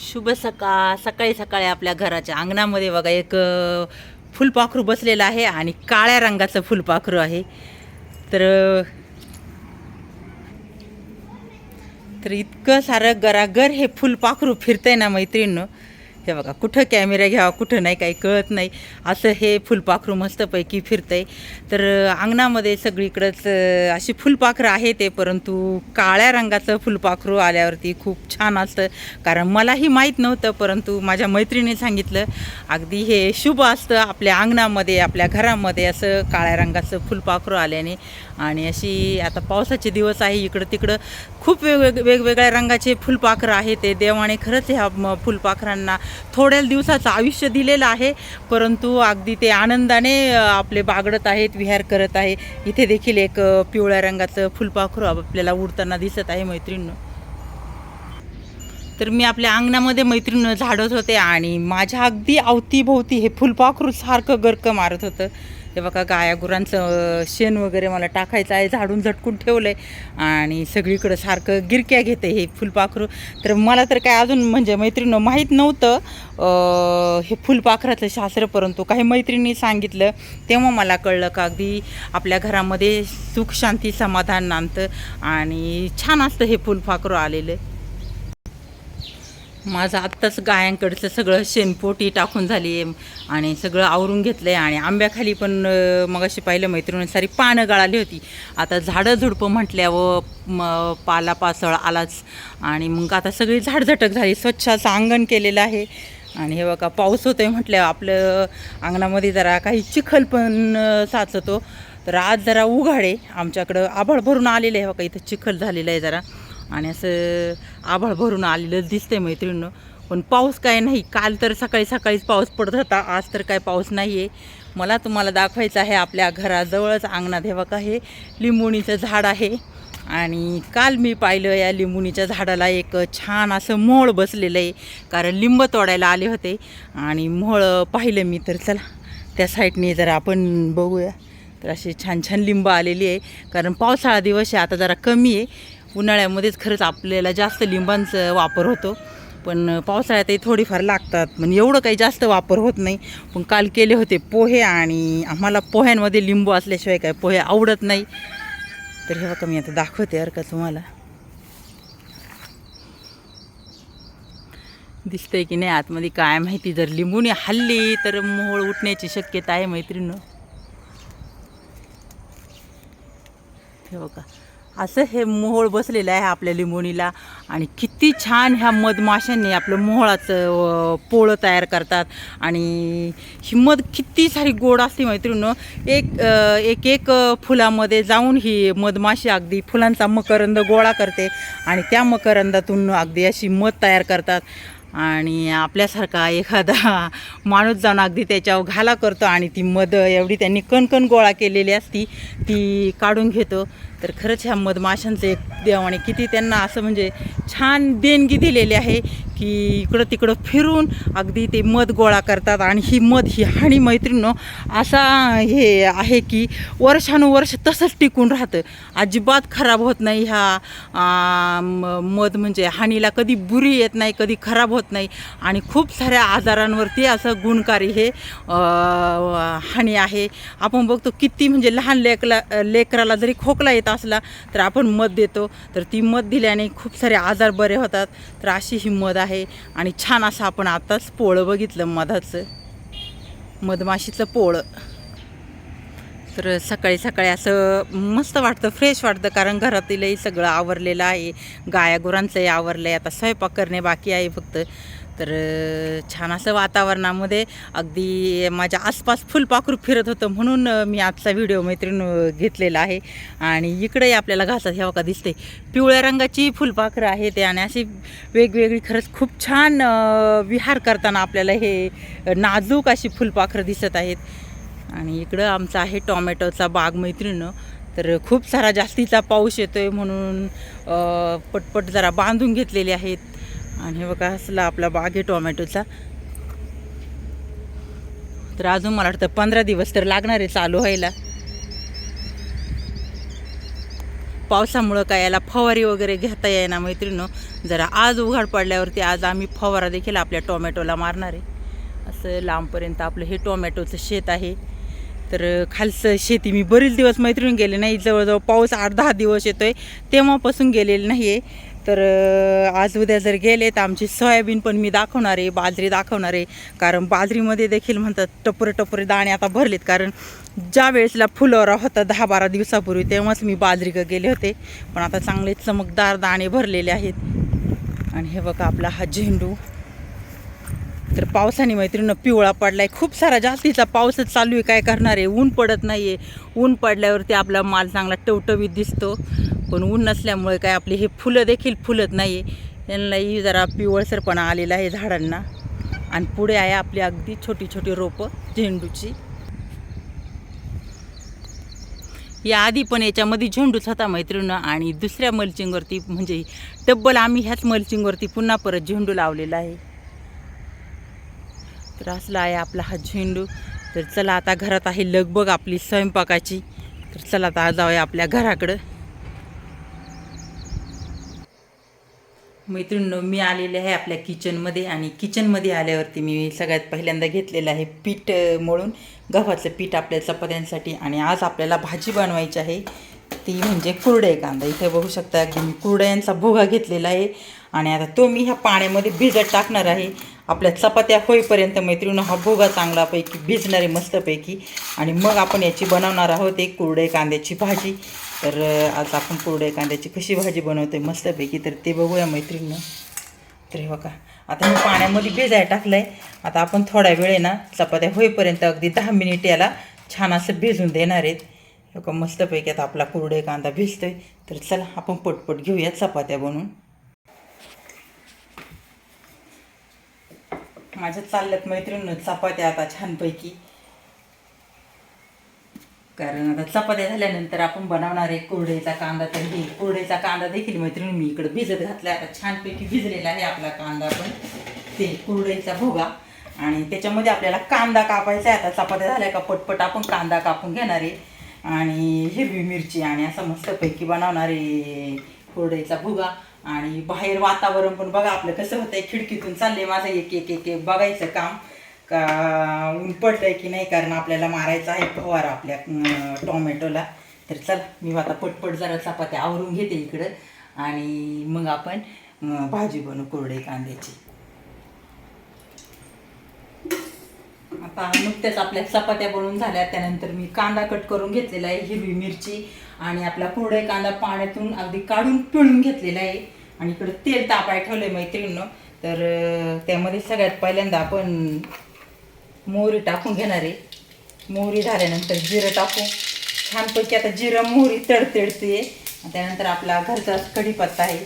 शुभ सकाळ सकाळी सकाळी आपल्या घराच्या अंगणामध्ये बघा एक फुलपाखरू बसलेलं आहे आणि काळ्या रंगाचं फुलपाखरू आहे. तर तर इतकं सारं गरागर हे फुलपाखरू फिरतंय ना मैत्रिणीनं. हे बघा कुठं कॅमेरा घ्यावा कुठं नाही काही कळत नाही. असं हे फुलपाखरू मस्तपैकी फिरतंय. तर अंगणामध्ये सगळीकडंच अशी फुलपाखरं आहे ते परंतु काळ्या रंगाचं फुलपाखरू आल्यावरती खूप छान असतं. कारण मलाही माहीत नव्हतं परंतु माझ्या मैत्रिणीने सांगितलं अगदी हे शुभ असतं आपल्या अंगणामध्ये आपल्या घरामध्ये असं काळ्या रंगाचं फुलपाखरू आल्याने. आणि अशी आता पावसाचे दिवस आहे इकडं तिकडं खूप वेगवेग वेगवेगळ्या रंगाचे फुलपाखरं आहे ते देवाने खरंच ह्या फुलपाखरांना थोड्या दिवसाचं आयुष्य दिलेलं आहे. परंतु अगदी ते आनंदाने आपले बागडत आहेत विहार करत आहे. इथे देखील एक पिवळ्या रंगाचं फुलपाखरू आपल्याला उडताना दिसत आहे मैत्रिणीनं. तर मी आपल्या अंगणामध्ये मैत्रिणीनं झाडत होते आणि माझ्या अगदी अवतीभोवती हे फुलपाखरू सारखं गर्क मारत होतं. हे बघा गाया गुरांचं शेण वगैरे मला टाकायचं आहे झाडून झटकून ठेवलं आहे आणि सगळीकडं सारखं गिरक्या घेते हे फुलपाखरू. तर मला तर काय अजून म्हणजे मैत्रिणं माहीत नव्हतं हे फुलपाखराचं शास्त्र परंतु काही मैत्रिणी सांगितलं. तेव्हा मला कळलं का अगदी आपल्या घरामध्ये सुख शांती समाधान नांदतं. आणि छान असतं हे फुलपाखरू आलेलं. माझं आत्ताच गायांकडचं सगळं शेणपोटी टाकून झाली आहे. आणि सगळं आवरून घेतलं आहे आणि आंब्याखाली पण मग अशी पाहिलं मैत्रिणी सारी पानं गळाली होती. आता झाडं झुडपं म्हटल्यावर म पाला पासळ आलाच. आणि मग आता सगळी झाडझटक झाली. स्वच्छ असं अंगण केलेलं आहे. आणि हे बघा पाऊस होतोय म्हटल्यावर आपलं अंगणामध्ये जरा काही चिखल पण साचतो. तर आज जरा उघाडे. आमच्याकडं आभाळ भरून आलेलं आहे. बघा इथं चिखल झालेलं आहे जरा. आणि असं आभाळ भरून आलेलं दिसतंय मैत्रिणीनं. पण पाऊस काय नाही. काल तर सकाळी सकाळीच पाऊस पडत होता. आज तर काय पाऊस नाही आहे मला तुम्हाला दाखवायचं आहे आपल्या घराजवळच अंगणात हे बघा हे लिंबुणीचं झाड आहे. आणि काल मी पाहिलं या लिंबुणीच्या झाडाला एक छान असं मोळ बसलेलं आहे. कारण लिंब तोडायला आले होते. आणि मोळ पाहिलं मी तर चला त्या साईडने जरा आपण बघूया. तर अशी छान छान लिंब आलेली आहे. कारण पावसाळा दिवस आहे आता जरा कमी आहे. उन्हाळ्यामध्येच खरंच आपल्याला जास्त लिंबांचा वापर होतो. पण पावसाळ्यातही थोडीफार लागतात. म्हणजे एवढं काही जास्त वापर होत नाही. पण काल केले होते पोहे आणि आम्हाला पोह्यांमध्ये लिंबू असल्याशिवाय काय पोहे आवडत नाही. तर हे बघा मी आता दाखवते अर का तुम्हाला. दिसतंय की नाही आतमध्ये काय माहिती? जर लिंबूने हल्ली तर मोहळ उठण्याची शक्यता आहे मैत्रिणीनं. हे बघा. असं हे मोहोळ बसलेलं आहे आपल्या लिंबोणीला. आणि किती छान ह्या मधमाशांनी आपलं मोहळाचं पोळं तयार करतात. आणि ही मध किती सारी गोड असते मैत्रिणीनं. एक एक एक फुलामध्ये जाऊन ही मधमाशी अगदी फुलांचा मकरंद गोळा करते. आणि त्या मकरंदातून अगदी अशी मध तयार करतात. आणि आपल्यासारखा एखादा माणूस जाऊन अगदी त्याच्यावर घाला करतो आणि ती मध एवढी त्यांनी कणकण गोळा केलेली असती ती काढून घेतो. तर खरंच ह्या मधमाशांचं एक देवाने किती त्यांना असं म्हणजे छान देणगी दिलेली आहे की इकडं तिकडं फिरून अगदी ते मध गोळा करतात आणि ही मध ही हाणी मैत्रिणं असा हे आहे की वर्षानुवर्ष तसंच टिकून राहतं. अजिबात खराब होत नाही ह्या म- मध म्हणजे हानीला कधी बुरी येत नाही कधी खराब होत नाही. आणि खूप साऱ्या आजारांवरती असं गुणकारी हे हानी आहे. आपण बघतो किती म्हणजे लहान लेकला लेकराला जरी खोकला येत असला तर आपण मध देतो. तर ती मध दिल्याने खूप सारे आजार बरे होतात. तर अशी ही मध आहे. आणि छान असं आपण आताच पोळं बघितलं मधाचं. मधमाशीचं पोळं. तर सकाळी सकाळी असं मस्त वाटतं फ्रेश वाटतं कारण घरातीलही सगळं आवरलेलं आहे. गाया गुरांचंही आवरलं आहे आता स्वयंपाक करणे बाकी आहे फक्त. तर छान असं वातावरणामध्ये अगदी माझ्या आसपास फुलपाखरू फिरत होतं म्हणून मी आजचा व्हिडिओ मैत्रीण घेतलेला आहे. आणि इकडेही आपल्याला घासात ह्या का दिसते पिवळ्या रंगाची फुलपाखरं आहे ते आणि अशी वेगवेगळी खरंच खूप छान विहार करताना आपल्याला हे नाजूक अशी फुलपाखरं दिसत आहेत. आणि इकडं आमचा आहे टॉमॅटोचा बाग मैत्रिणं तर खूप सारा जास्तीचा पाऊस येतो आहे म्हणून पटपट जरा बांधून घेतलेले आहेत. आणि हे बघा असला आपला बाग आहे टोमॅटोचा. तर अजून मला वाटतं पंधरा दिवस तर लागणार आहे चालू व्हायला. पावसामुळं काय याला फवारी वगैरे घेता येईना मैत्रिणं जरा आज उघाड पडल्यावरती आज आम्ही फवारा देखील आपल्या टोमॅटोला मारणार आहे. असं लांबपर्यंत आपलं हे टोमॅटोचं शेत आहे. तर खालचं शेती मी बरेच दिवस मैत्रिणी गेले नाही जवळजवळ पाऊस आठ दहा दिवस येतो आहे तेव्हापासून गेलेले नाही आहे तर आज उद्या जर गेले तर आमची सोयाबीन पण मी दाखवणार आहे बाजरी दाखवणार आहे. कारण बाजरीमध्ये देखील म्हणतात टपरे टपरे दाणे आता भरलेत. कारण ज्या वेळेसला फुलोरा होता दहा बारा दिवसापूर्वी तेव्हाच मी बाजरीकं गेले होते. पण आता चांगले चमकदार दाणे भरलेले आहेत. आणि हे बघा आपला हा झेंडू. तर पावसाने मैत्रिणीनं पिवळा पडलाय. खूप सारा जास्तीचा पाऊसच चालू आहे. काय करणार आहे? ऊन पडत नाही आहे ऊन पडल्यावरती आपला माल चांगला टवटवीत दिसतो. पण ऊन नसल्यामुळे काय आपली हे फुलं देखील फुलत नाही आहे यांनाही जरा पिवळसरपणा आलेला आहे झाडांना. आणि पुढे आहे आपली अगदी छोटी छोटी रोपं झेंडूची. या आधी पण याच्यामध्ये झेंडूच होता मैत्रिणं आणि दुसऱ्या मल्चिंगवरती म्हणजे तब्बल आम्ही ह्याच मल्चिंगवरती पुन्हा परत झेंडू लावलेला आहे. रासला आहे आपला हा झेंडू. तर चला आता घरात आहे लगबग आपली स्वयंपाकाची. तर चला आता जाऊया आपल्या घराकडं. मैत्रिणींनो मी आलेले आहे आपल्या किचनमध्ये आणि किचनमध्ये आल्यावरती मी सगळ्यात पहिल्यांदा घेतलेलं आहे पीठ मळून. गव्हाचं पीठ आपल्या चपात्यांसाठी आणि आज आपल्याला भाजी बनवायची आहे. ती म्हणजे कुरडे कांदा. इथे बघू शकता की मी कुरड्यांचा भोगा घेतलेला आहे. आणि आता तो मी ह्या पाण्यामध्ये भिजत टाकणार आहे. आपल्या चपात्या होईपर्यंत मैत्रिणी हा भोगा चांगलापैकी भिजणार आहे मस्तपैकी. आणि मग आपण याची बनवणार आहोत एक कुरडे कांद्याची भाजी. तर आज आपण कुरडे कांद्याची कशी भाजी बनवतोय मस्तपैकी तर ते बघूया मैत्रिणीनं तर हे बघा आता मी पाण्यामध्ये भिजायला टाकलं आहे आता आपण थोड्या वेळे ना चपात्या होईपर्यंत अगदी दहा मिनिट याला छान असं भिजून देणार आहेत. हे बघा मस्तपैकी आता आपला कुरडे कांदा भिजतोय. तर चला आपण पटपट घेऊया चपात्या बनवून. माझ्या चालल्यात मैत्रिणी चपात्या आता छानपैकी. कारण आता चपात्या झाल्यानंतर आपण बनवणार आहे कुरडईचा कांदा तर हे कुरडईचा कांदा देखील मैत्रिणी मी इकडं भिजत घातला आता छानपैकी भिजलेला आहे आपला कांदा पण. ते कुरडईचा भोगा. आणि त्याच्यामध्ये आपल्याला कांदा कापायचा आहे. आता चपात्या झाल्या का पटपट आपण कांदा कापून घेणार आहे. आणि हिरवी मिरची आणि असं मस्तपैकी बनवणार आहे कुरडईचा भुगा. आणि बाहेर वातावरण पण बघा आपलं कसं होतंय खिडकीतून चाललंय माझं एक एक एक एक बघायचं काम. का ऊन पडलंय की नाही कारण आपल्याला मारायचं आहे फवारा आपल्या टोमॅटोला. तर चल मी आता पटपट जरा चपात्या आवरून घेते इकडं. आणि मग आपण भाजी बनवू कोरडे कांद्याची. आता नुकत्याच आपल्या चपात्या बनवून झाल्या. त्यानंतर मी कांदा कट करून घेतलेला आहे हिरवी मिरची आणि आपला कोरडे कांदा पाण्यातून अगदी काढून पिळून घेतलेला आहे. आणि इकडं तेल तापाय ठेवलंय मैत्रिणीनं. तर त्यामध्ये सगळ्यात पहिल्यांदा आपण मोहरी टाकून घेणार आहे. मोहरी झाल्यानंतर जिरं टाकू. छानपैकी आता जिरं मोहरी तडतडते. त्यानंतर आपला घरचा कढीपत्ता आहे.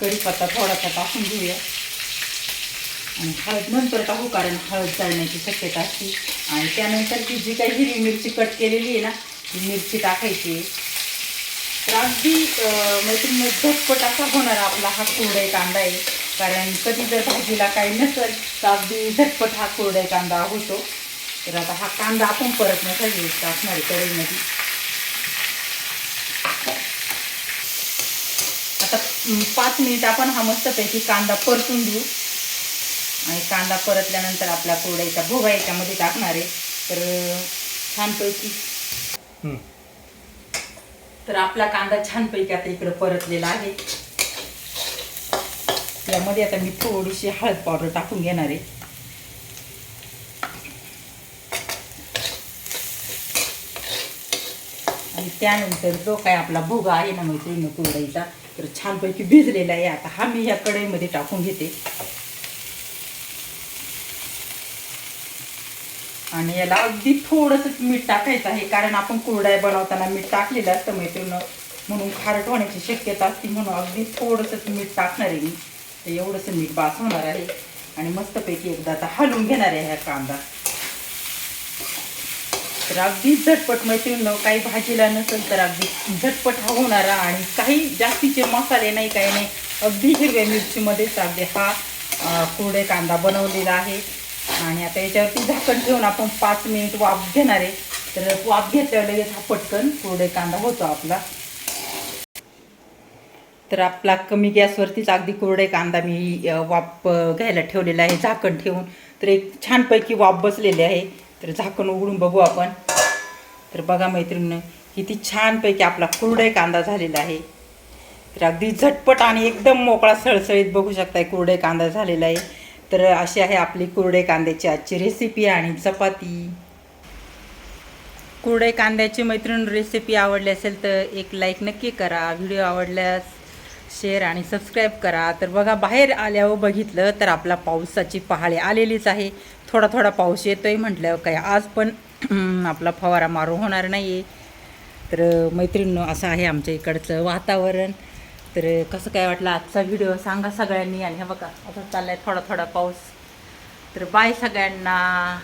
कढीपत्ता थोडासा टाकून घेऊया. आणि हळद नंतर टाकू कारण हळद जाळण्याची शक्यता असते. आणि त्यानंतर ती जी काही हिरवी मिरची कट केलेली आहे ना ती मिरची टाकायची आहे. तर अगदी मैत्रिणी झटपट असा होणार आपला हा कोरडे कांदा आहे. कारण कधी जर भाजीला काही नसेल तर अगदी झटपट हा कोरडे कांदा होतो. तर आता हा कांदा आपण परतण्यासाठी टाकणार असणार कढईमध्ये. आता पाच मिनिट आपण हा मस्तपैकी कांदा परतून देऊ आणि कांदा परतल्यानंतर आपला कोरड्याचा भोगा याच्यामध्ये टाकणार आहे. तर छानपैकी. तर आपला कांदा छानपैकी आता इकडं परतलेला आहे. त्यामध्ये आता मी थोडीशी हळद पावडर टाकून घेणार आहे. आणि त्यानंतर जो काय आपला भोगा आहे ना मैत्रिणी कुरडईचा तर छानपैकी भिजलेला आहे. आता हा मी ह्या कढईमध्ये टाकून घेते. आणि याला अगदी थोडंसंच मीठ टाकायचं आहे. कारण आपण कुरडाय बनवताना मीठ टाकलेलं असतं मैत्रिणी म्हणून खारट होण्याची शक्यता असते म्हणून अगदी थोडंसंच मीठ टाकणार आहे मी. तर एवढंसं मीठ बास होणार आहे. आणि मस्तपैकी एकदा आता हलवून घेणार आहे हा कांदा. तर अगदी झटपट मैत्रिणी काही भाजीला नसेल तर अगदी झटपट हा होणारा आणि काही जास्तीचे मसाले नाही काही नाही. अगदी हिरव्या मिरचीमध्येच अगदी हा कुरडे कांदा बनवलेला आहे. आणि आता याच्यावरती झाकण ठेवून आपण पाच मिनिट वाफ घेणार आहे. तर वाफ घेतल्यावर लगेच हा पटकन कोरडे कांदा होतो आपला. तर आपला कमी गॅसवरतीच अगदी कोरडे कांदा मी वाप वाफ घ्यायला ठेवलेला आहे झाकण ठेवून. तर एक छानपैकी वाफ बसलेली आहे. तर झाकण उघडून बघू आपण. तर बघा मैत्रिणीनं किती छानपैकी आपला कुरडे कांदा झालेला आहे. तर अगदी झटपट आणि एकदम मोकळा सळसळीत बघू शकताय कुरडे कांदा झालेला आहे. तर अशी आहे आपली कुरडे कांद्याची आजची रेसिपी आणि चपाती. कुरडे कांद्याची मैत्रीण रेसिपी आवडली असेल तर एक लाईक नक्की करा. व्हिडिओ आवडल्यास शेअर आणि सबस्क्राईब करा. तर बघा बाहेर आल्यावर बघितलं तर आपला पावसाची पहाळे आलेलीच आहे. थोडा थोडा पाऊस येतोय म्हटल्यावर काय आज पण आपला फवारा मारू होणार नाही आहे तर मैत्रिणीनं असं आहे आमच्या इकडचं वातावरण. तर कसं काय वाटलं आजचा व्हिडिओ सांगा सगळ्यांनी. आणि हे बघा आता चाललाय थोडा थोडा पाऊस. तर बाय सगळ्यांना.